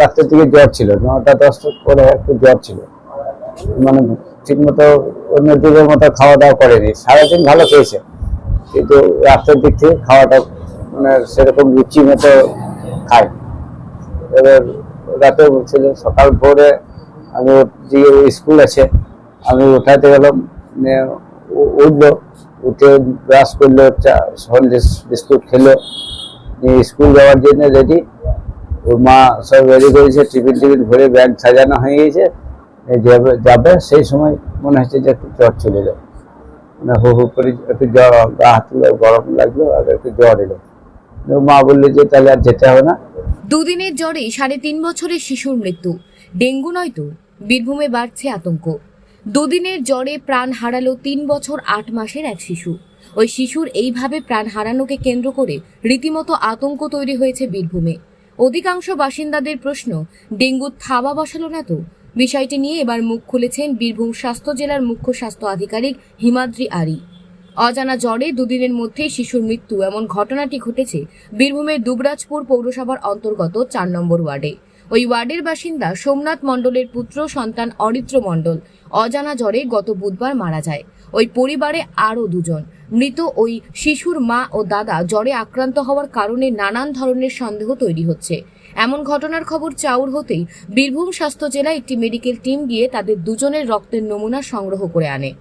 রাত্রের দিকে জ্বর ছিল নটা দশটার পরে একটু জ্বর ছিল। মানে ঠিক মতো অন্য দিনের মতো খাওয়া দাওয়া করেনি। সারাদিন ভালো খেয়েছে, কিন্তু রাত্রের দিক থেকে খাওয়াটা মানে সেরকম রুচি মতো খায় এবার রাতে ছিল সকাল ভোরে আমি যে স্কুল আছে, আমি উঠাতে গেলাম উঠল, উঠে ব্রাশ করল, চা, সন্দেশ বিস্কুট খেলো স্কুল যাওয়ার জন্য রেডি ওর মা সব রেডি করেছে, টিফিন টিফিন ভরে ব্যাগ সাজানো হয়ে গেছে। যাবে, সেই সময় মনে হচ্ছে যে একটু জ্বর চলে যাবে। মানে হু হু করে একটু জ্বর, গা হাত গরম লাগল আর একটু জ্বর এলো। মা বলল যে তাহলে আর যেতে হবে না। দুদিনের জ্বরে সাড়ে তিন বছরের শিশুর মৃত্যু। ডেঙ্গু নয় তো, বীরভূমে বাড়ছে আতঙ্ক। দুদিনের জ্বরে প্রাণ হারালো তিন বছর আট মাসের এক শিশু। ওই শিশুর এইভাবে প্রাণ হারানোকে কেন্দ্র করে রীতিমতো আতঙ্ক তৈরি হয়েছে বীরভূমে। অধিকাংশ বাসিন্দাদের প্রশ্ন, ডেঙ্গু থাবা বসালো না তো? বিষয়টি নিয়ে এবার মুখ খুলেছেন বীরভূম স্বাস্থ্য জেলার মুখ্য স্বাস্থ্য আধিকারিক হিমাদ্রি আরি। অজানা জ্বরে দুদিনের মধ্যেই শিশুর মৃত্যু, এমন ঘটনাটি ঘটেছে বীরভূমের দুবরাজপুর পৌরসভার অন্তর্গত চার নম্বর ওয়ার্ডে। ওই ওয়ার্ডের বাসিন্দা সোমনাথ মণ্ডলের পুত্র সন্তান অরিত্র মণ্ডল। অজানা জ্বরে গত বুধবার মারা যায়। ওই পরিবারে আরও দুজন। মৃত ওই শিশুর মা ও দাদা জ্বরে আক্রান্ত হওয়ার কারণে নানান ধরনের সন্দেহ তৈরি হচ্ছে। এমন ঘটনার খবর চাউর হতেই বীরভূম স্বাস্থ্য জেলায় একটি মেডিকেল টিম গিয়ে তাদের দুজনের রক্তের নমুনা সংগ্রহ করে আনে।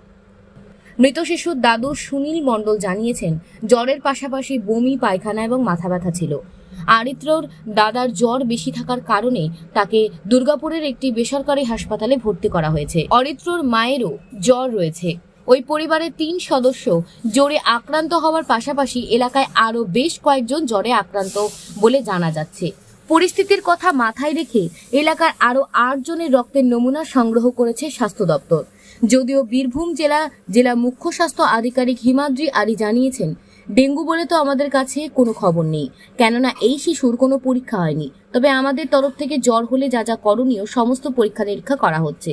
মৃত শিশুর দাদু সুনীল মণ্ডল জানিয়েছেন, জ্বরের পাশাপাশি বমি, পায়খানা এবং মাথা ব্যথা ছিল। আরিত্রর দাদার জ্বর বেশি থাকার কারণে তাকে দুর্গাপুরের একটি বেসরকারি হাসপাতালে ভর্তি করা হয়েছে। অরিত্রর মায়েরও জ্বর রয়েছে। ওই পরিবারের তিন সদস্য জ্বরে আক্রান্ত হওয়ার পাশাপাশি এলাকায় আরও বেশ কয়েকজন জ্বরে আক্রান্ত বলে জানা যাচ্ছে। পরিস্থিতির কথা মাথায় রেখে এলাকার আরও আটজনের রক্তের নমুনা সংগ্রহ করেছে স্বাস্থ্য দপ্তর। যদিও বীরভূম জেলা জেলা মুখ্য স্বাস্থ্য আধিকারিক হিমাদ্রি আরি জানিয়েছেন ডেঙ্গু বলে তো আমাদের কাছে কোনো খবর নেই। কেননা এই শিশুর কোনো পরীক্ষা হয়নি। তবে আমাদের তরফ থেকে জ্বর হলে যা যা করণীয় সমস্ত পরীক্ষা নিরীক্ষা করা হচ্ছে।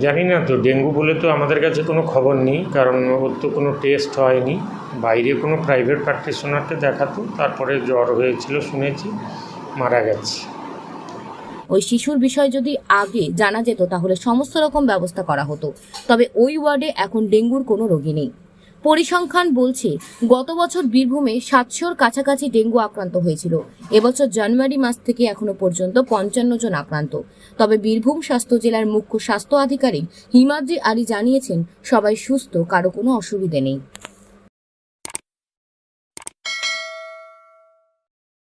জানি না তো ডেঙ্গু বলে তো আমাদের কাছে কোনো খবর নেই কারণ ওর তো কোনো টেস্ট হয়নি। বাইরে কোনো প্রাইভেট প্র্যাকটিশনারকে দেখাতো তারপরে জ্বর হয়েছিল শুনেছি মারা গেছে। ওই শিশুর বিষয় যদি আগে জানা যেত তাহলে সমস্ত রকম ব্যবস্থা করা হতো। তবে ওই ওয়ার্ডে এখন ডেঙ্গুর কোনো রোগী নেই। পরিসংখ্যান বলছে, গত বছর বীরভূমে সাতশোর কাছাকাছি ডেঙ্গু আক্রান্ত হয়েছিল। এবছর জানুয়ারি মাস থেকে এখনও পর্যন্ত পঞ্চান্ন জন আক্রান্ত। তবে বীরভূম স্বাস্থ্য জেলার মুখ্য স্বাস্থ্য আধিকারিক হিমাদ্রি আলী জানিয়েছেন, সবাই সুস্থ, কারও কোনো অসুবিধে নেই।